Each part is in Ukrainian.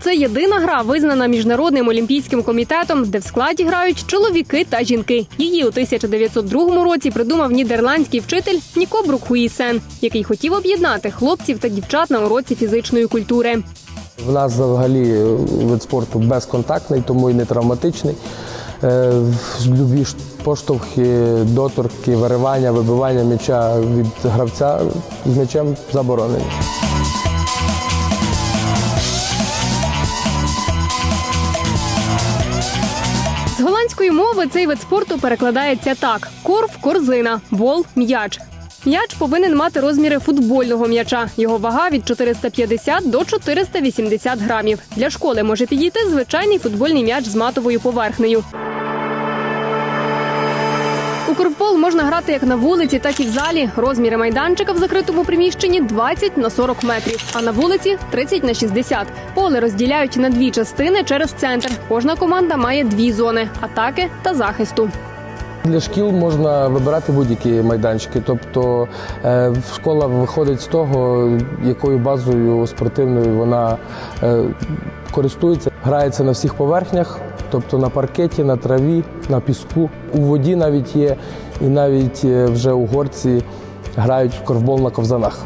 це єдина гра, визнана міжнародним олімпійським комітетом, де в складі грають чоловіки та жінки. Її у 1902 році придумав нідерландський вчитель Ніко Брукхуїсен, який хотів об'єднати хлопців та дівчат на уроці фізичної культури. В нас взагалі вид спорту безконтактний, тому і не травматичний. Е, Любі поштовхи, доторки, виривання, вибивання м'яча від гравця з м'ячем заборонені. З мови цей вид спорту перекладається так: корф корзина, бол м'яч. М'яч повинен мати розміри футбольного м'яча. Його вага від 450 до 480 грамів. Для школи може підійти звичайний футбольний м'яч з матовою поверхнею. Корфбол можна грати як на вулиці, так і в залі. Розміри майданчика в закритому приміщенні 20 на 40 метрів, а на вулиці 30 на 60. Поле розділяють на дві частини через центр. Кожна команда має дві зони атаки та захисту. Для шкіл можна вибирати будь-які майданчики. Тобто е, школа виходить з того, якою базою спортивною вона е, користується. Грається на всіх поверхнях, тобто на паркеті, на траві, на піску. У воді навіть є, і навіть е, вже у горці грають в корфбол на ковзанах.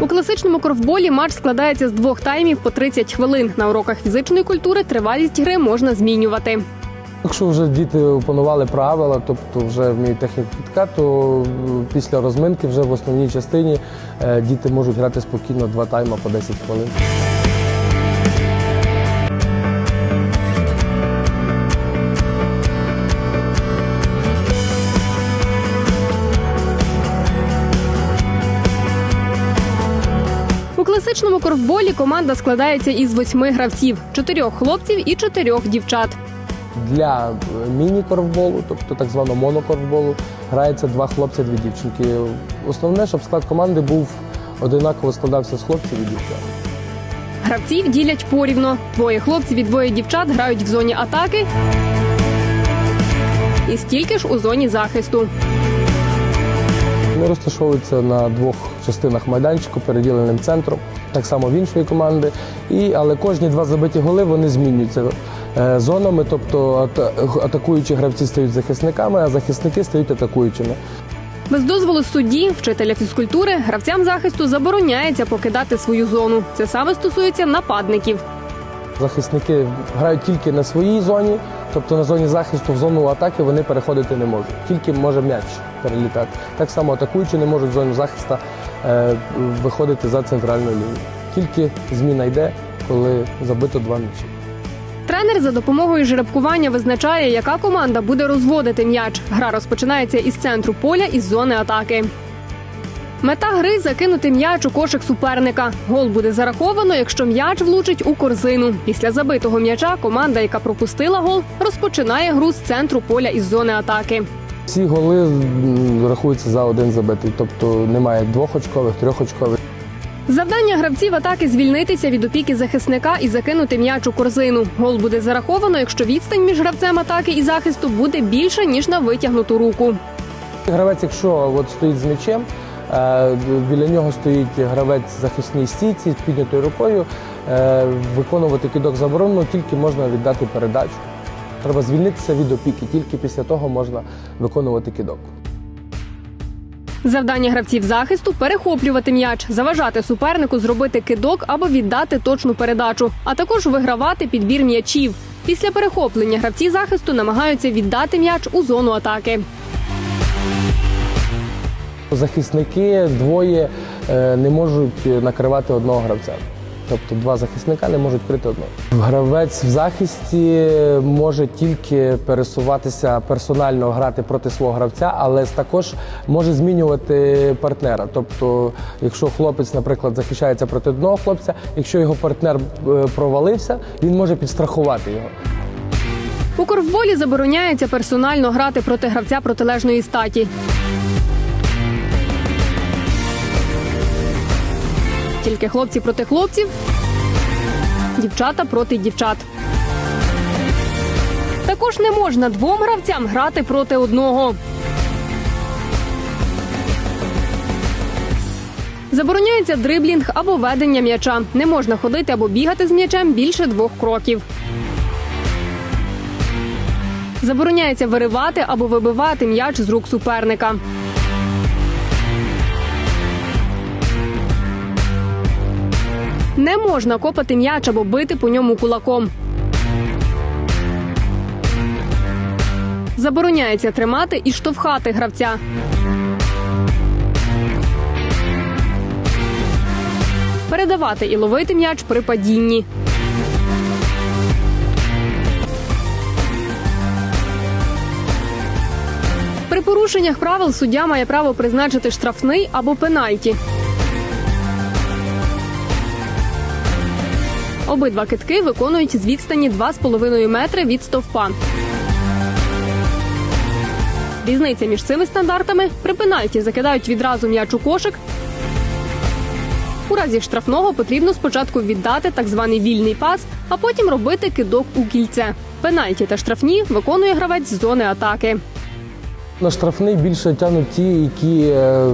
У класичному корфболі матч складається з двох таймів по 30 хвилин. На уроках фізичної культури тривалість гри можна змінювати. Якщо вже діти опанували правила, тобто вже вміють техніку кітка, то е, після розминки вже в основній частині е, діти можуть грати спокійно два тайма по 10 хвилин. У корфболі команда складається із восьми гравців: чотирьох хлопців і чотирьох дівчат. Для е, міні-корфболу, тобто так званого монокорфболу, грається два хлопці, дві дівчинки. Основне, щоб склад команди був одинаково складався з хлопців і дівчат. Гравців ділять порівно. Двоє хлопців і двоє дівчат грають в зоні атаки. І стільки ж у зоні захисту. Вони розташовуються на двох частинах майданчику, переділеним центром, так само в іншої команди. І, але кожні два забиті голи вони змінюються е, зонами, тобто ата- атакуючі гравці стають захисниками, а захисники стають атакуючими. Без дозволу судді, вчителя фізкультури, гравцям захисту забороняється покидати свою зону. Це саме стосується нападників. Захисники грають тільки на своїй зоні, тобто на зоні захисту, в зону атаки вони переходити не можуть. Тільки може м'яч перелітати. Так само атакуючі не можуть в зону захисту виходити за центральну лінію. Тільки зміна йде, коли забито два м'ячі. Тренер за допомогою жеребкування визначає, яка команда буде розводити м'яч. Гра розпочинається із центру поля із зони атаки. Мета гри закинути м'яч у кошик суперника. Гол буде зараховано, якщо м'яч влучить у корзину. Після забитого м'яча команда, яка пропустила гол, розпочинає гру з центру поля із зони атаки. Всі голи рахуються за один забитий, тобто немає двохочкових, трьохочкових. Завдання гравців атаки звільнитися від опіки захисника і закинути м'яч у корзину. Гол буде зараховано, якщо відстань між гравцем атаки і захисту буде більша ніж на витягнуту руку. Гравець, якщо от стоїть з м'ячем, е, біля нього стоїть гравець захисній стійці з піднятою рукою. е, Виконувати кидок заборонено, тільки можна віддати передачу. Треба звільнитися від опіки, тільки після того можна виконувати кидок. Завдання гравців захисту перехоплювати м'яч, заважати супернику зробити кидок або віддати точну передачу, а також вигравати підбір м'ячів. Після перехоплення гравці захисту намагаються віддати м'яч у зону атаки. Захисники двоє е, не можуть накривати одного гравця. Тобто два захисника не можуть крити одного. Гравець в захисті може тільки пересуватися персонально грати проти свого гравця, але також може змінювати партнера. Тобто, якщо хлопець, наприклад, захищається проти одного хлопця, якщо його партнер е, провалився, він може підстрахувати його. У корфболі забороняється персонально грати проти гравця протилежної статі. Тільки хлопці проти хлопців, дівчата проти дівчат. Також не можна двом гравцям грати проти одного. Забороняється дриблінг або ведення м'яча. Не можна ходити або бігати з м'ячем більше двох кроків. Забороняється виривати або вибивати м'яч з рук суперника. Не можна копати м'яч або бити по ньому кулаком. Забороняється тримати і штовхати гравця. Передавати і ловити м'яч при падінні. При порушеннях правил суддя має право призначити штрафний або пенальті. Обидва китки виконують з відстані 2,5 метри від стовпа. Різниця між цими стандартами при пенальті закидають відразу м'яч у кошик. У разі штрафного потрібно спочатку віддати так званий вільний пас, а потім робити кидок у кільце. Пенальті та штрафні виконує гравець з зони атаки. На штрафний більше тягнуть ті, які е,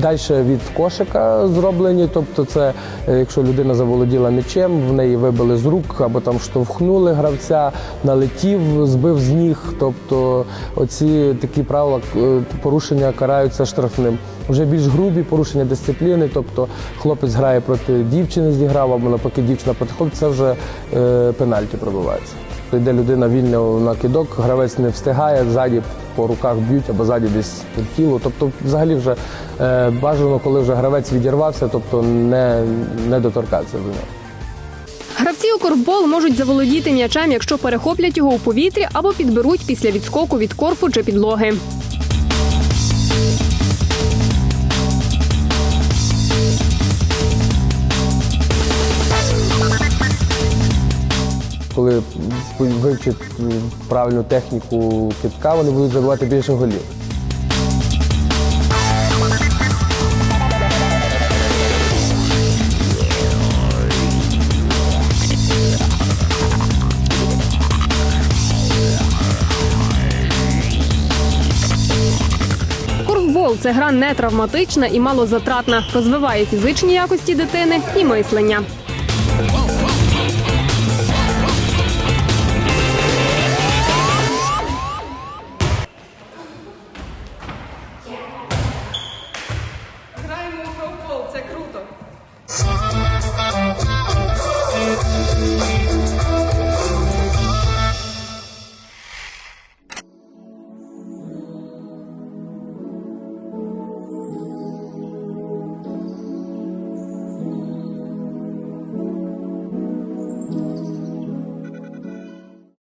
далі від кошика зроблені. Тобто, це е, якщо людина заволоділа м'ячем, в неї вибили з рук або там штовхнули гравця, налетів, збив з ніг. Тобто, оці такі правила е, порушення караються штрафним. Вже більш грубі порушення дисципліни, тобто хлопець грає проти дівчини, зіграв, або навпаки дівчина проти хлопця, це вже е, пенальті пробивається. Йде людина вільно на кидок, гравець не встигає, ззаді по руках б'ють або ззаді десь під тіло. Тобто, взагалі вже е, бажано, коли вже гравець відірвався, тобто не, не доторкатися до нього. Гравці у корфбол можуть заволодіти м'ячем, якщо перехоплять його у повітрі або підберуть після відскоку від корфу чи підлоги. Коли вивчать правильну техніку китка, вони будуть забивати більше голів. Корфбол це гра не травматична і малозатратна, розвиває фізичні якості дитини і мислення.